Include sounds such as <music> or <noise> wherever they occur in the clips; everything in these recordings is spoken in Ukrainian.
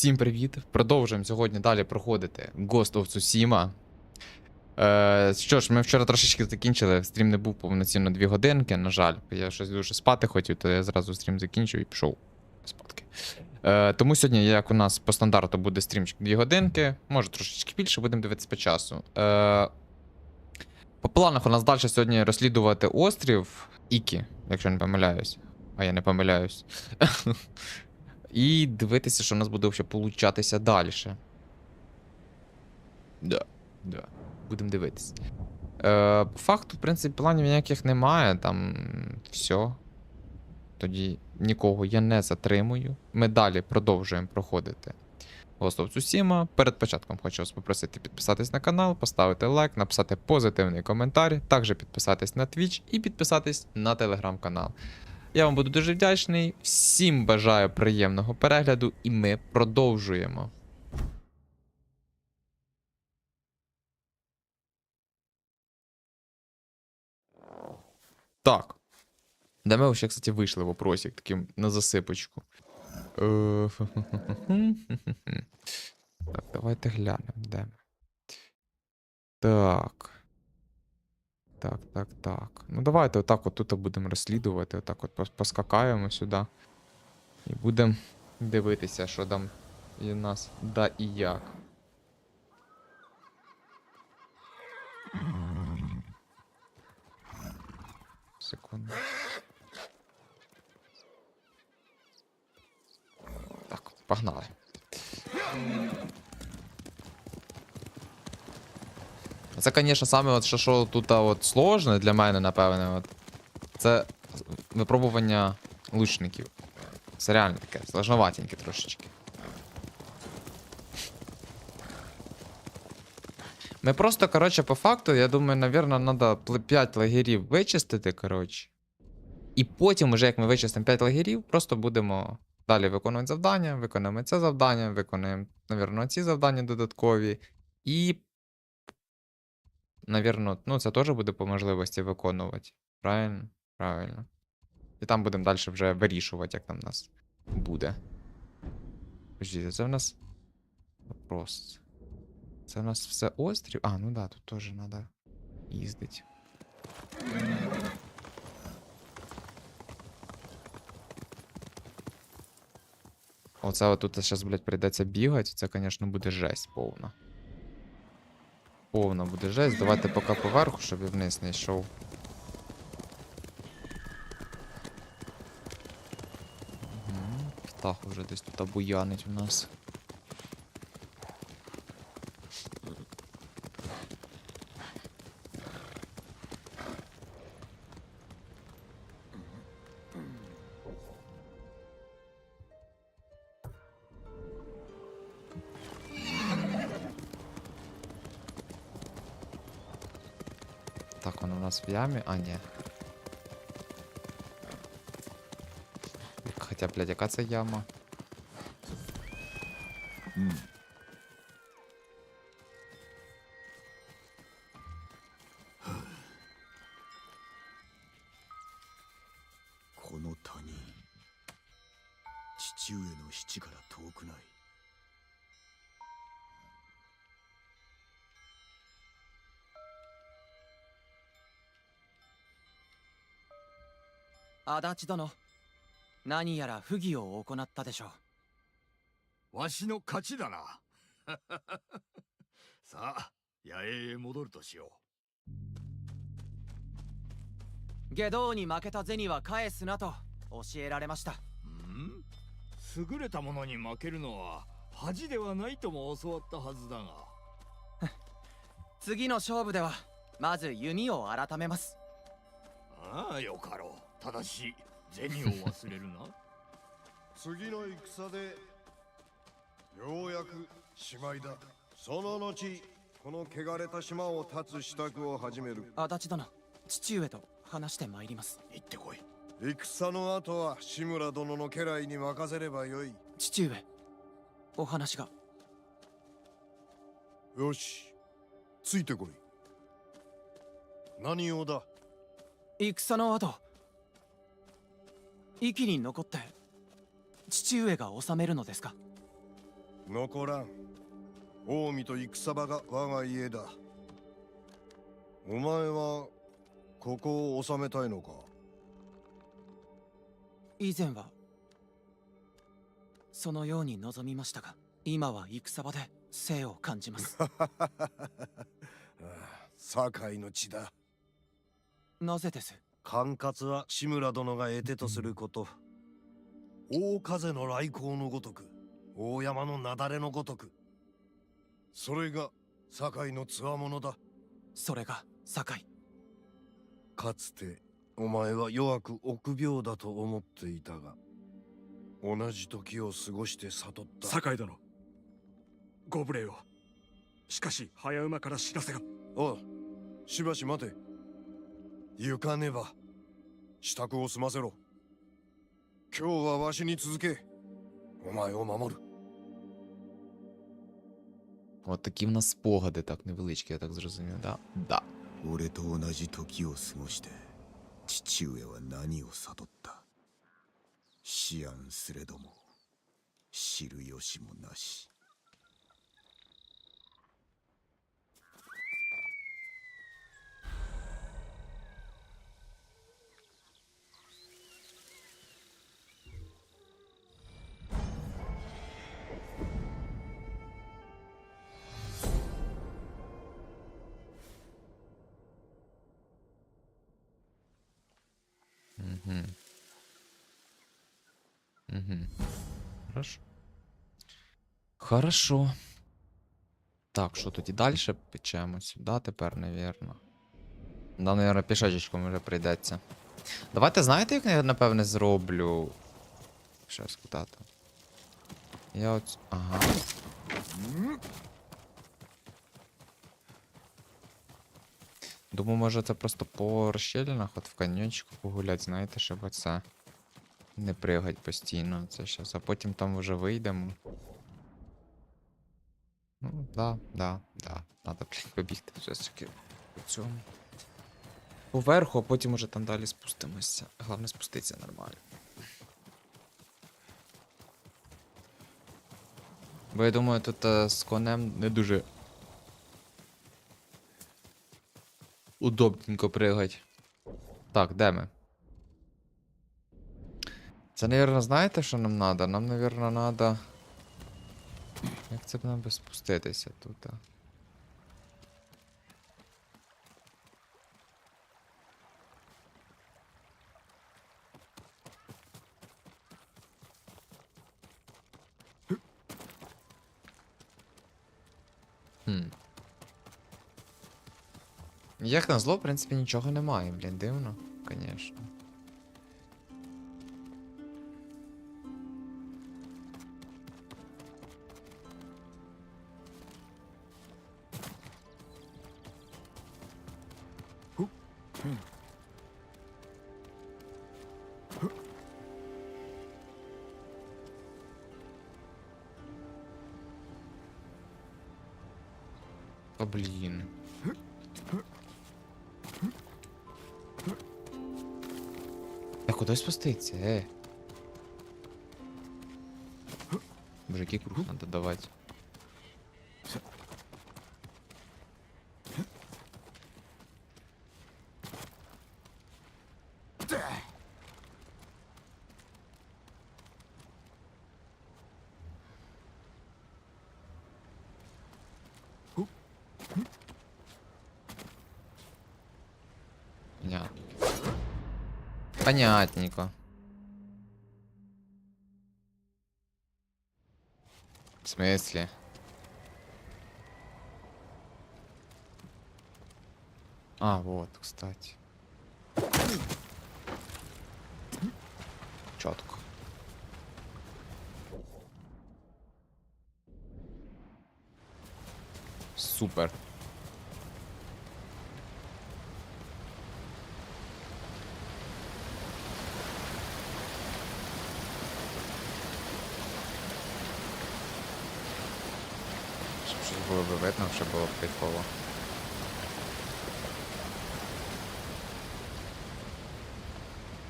Всім привіт! Продовжуємо сьогодні далі проходити Ghost of Tsushima. Е, що ж, ми вчора трошечки закінчили. Стрім не був повноцінно 2 годинки, на жаль. Я щось дуже спати хотів, то я зразу стрім закінчив і пішов спадки. Е, тому сьогодні, як у нас по стандарту буде стрімчик 2 годинки, може трошечки більше, будемо дивитися по часу. Е, по планах у нас далі сьогодні розслідувати острів Ікі, якщо не помиляюсь. А я не помиляюсь. <laughs> І дивитися, що у нас буде взагалі получатися далі. Да, да. Будемо дивитися. Е, по факту, в принципі, планів ніяких немає. Там все. Тоді нікого я не затримую. Ми далі продовжуємо проходити of Tsushima. Перед початком хочу вас попросити підписатись на канал, поставити лайк, написати позитивний коментар, також підписатись на Twitch і підписатись на телеграм-канал. Я вам буду дуже вдячний. Всім бажаю приємного перегляду, і ми продовжуємо. Так. Де ми ще, кстати, вийшли вопросик таким на засипочку. Е, <laughs> Так, давайте глянемо, де ми. Так. Так, так, так. Ну давайте отак от тут будемо розслідувати, отак от поскакаємо сюди. І будемо дивитися, що там і нас да і як. Секунду. Так, погнали. Це, звісно, саме от, що, що тут от, сложне для мене, напевне, от, це випробування лучників. Це реально таке, сложноватеньке трошечки. Ми просто, коротше, по факту, я думаю, навірно, треба 5 лагерів вичистити, коротше. І потім, уже як ми вичистимо 5 лагерів, просто будемо далі виконувати завдання, виконуємо це завдання, виконуємо, навірно, ці завдання додаткові. І Навірно, ну це теж буде по можливості виконувати. Правильно? Правильно. І там будемо далі вже вирішувати, як там у нас буде. Подождіть, це в нас. Вопрос. Це в нас все острів. А, ну да, тут теж треба їздити. Оце от тут зараз, блядь, прийдеться бігати. Це, звісно, буде жесть повна. Повна буде жесть. Давайте поки поверху, щоб я вниз не йшов. Птах вже десь тут буянить у нас. Так, он у нас в яме. А, ні. Хоча, блядь, яка це яма? М. 足立殿。何やら不義を行ったでしょう。わしの勝ちだな。<laughs> さあ野営へ戻るとしよ下道に負けた銭は返すなと教えられました。うん？優れた者に負けるのは恥ではないとも教わったはずだが。<laughs> 次の勝負ではまず弓を改めますああよかろう。ただし銭を忘れるな。<laughs> 次の戦でようやくしまいだその後この汚れた島を立つ支度を始める。足立殿父上と話してまいります。行ってこい。戦の後は志村殿の家来に任せればよい。父上お話が。よしついてこい。何用だ？戦の後息に残って父上が治めるのですか？残らん。近江と戦場が我が家だ。お前はここを治めたいのか？以前はそのように望みましたが今は戦場で生を感じます。<laughs> 堺の地だなぜです？管轄は志村殿が得手とすること。大風の来光のごとく大山の雪崩のごとく。それが堺のつわものだ。それが堺。かつてお前は弱く臆病だと思っていたが同じ時を過ごして悟った。酒井殿ご無礼を。しかし早馬から知らせが。おうしばし待て行かねば支度を済ませろ今日はわしに続けお前を守る От такі в нас спогади, так невеличкі, я так зрозумів, да? Да. 俺と同じ時を過ごして父上は何を悟った思案すれども知る由もなし Угу. Угу. Хорошо. Хорошо. Так, що тоді далі печемо сюди тепер, навірно. Да, навірно, пішечечком вже прийдеться. Давайте, знаєте, як я, напевне, зроблю. Ще там. Я от. Ага. Думаю, може це просто по розщелінах, от в каньйончику погулять, знаєте, щоб оце не пригать постійно. Це щас, а потім там вже вийдемо. Ну, да, да, да. Надо, блін, побігти все ж таки по цьому. Поверху, а потім уже там далі спустимося. Головне спуститися нормально. Бо я думаю, тут е, з конем не дуже удобненько пригать. Так, де ми? Це, мабуть, знаєте, що нам треба? Нам, мабуть, треба. Як це б нам би спуститися тут? Як назло, в принципі, нічого немає, блін, дивно, звісно. Блін. Куди спуститься, е? Боже, який круг надо давати. Понятненько. В смысле? А, вот, кстати. Четко. Супер. Щось було би видно, щоб було б кайфово.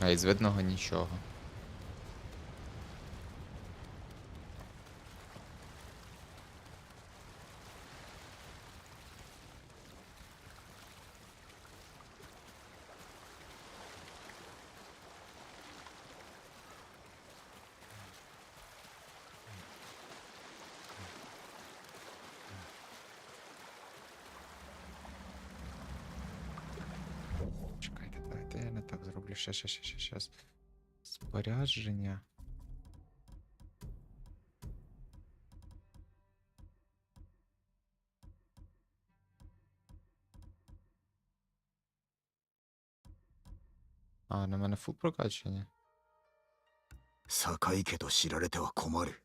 А із видного нічого. Чекайте, я не так зроблю. Щас, щас, щас, щас, щас. Спорядження. А, на мене фул прокачання. 堺家と知られては困る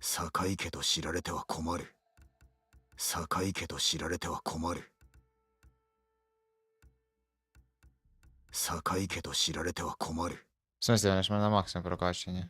堺家と知られては困る堺家と知られては困る 坂井家と知られては困る。すみませ、私もマークさんから返してね。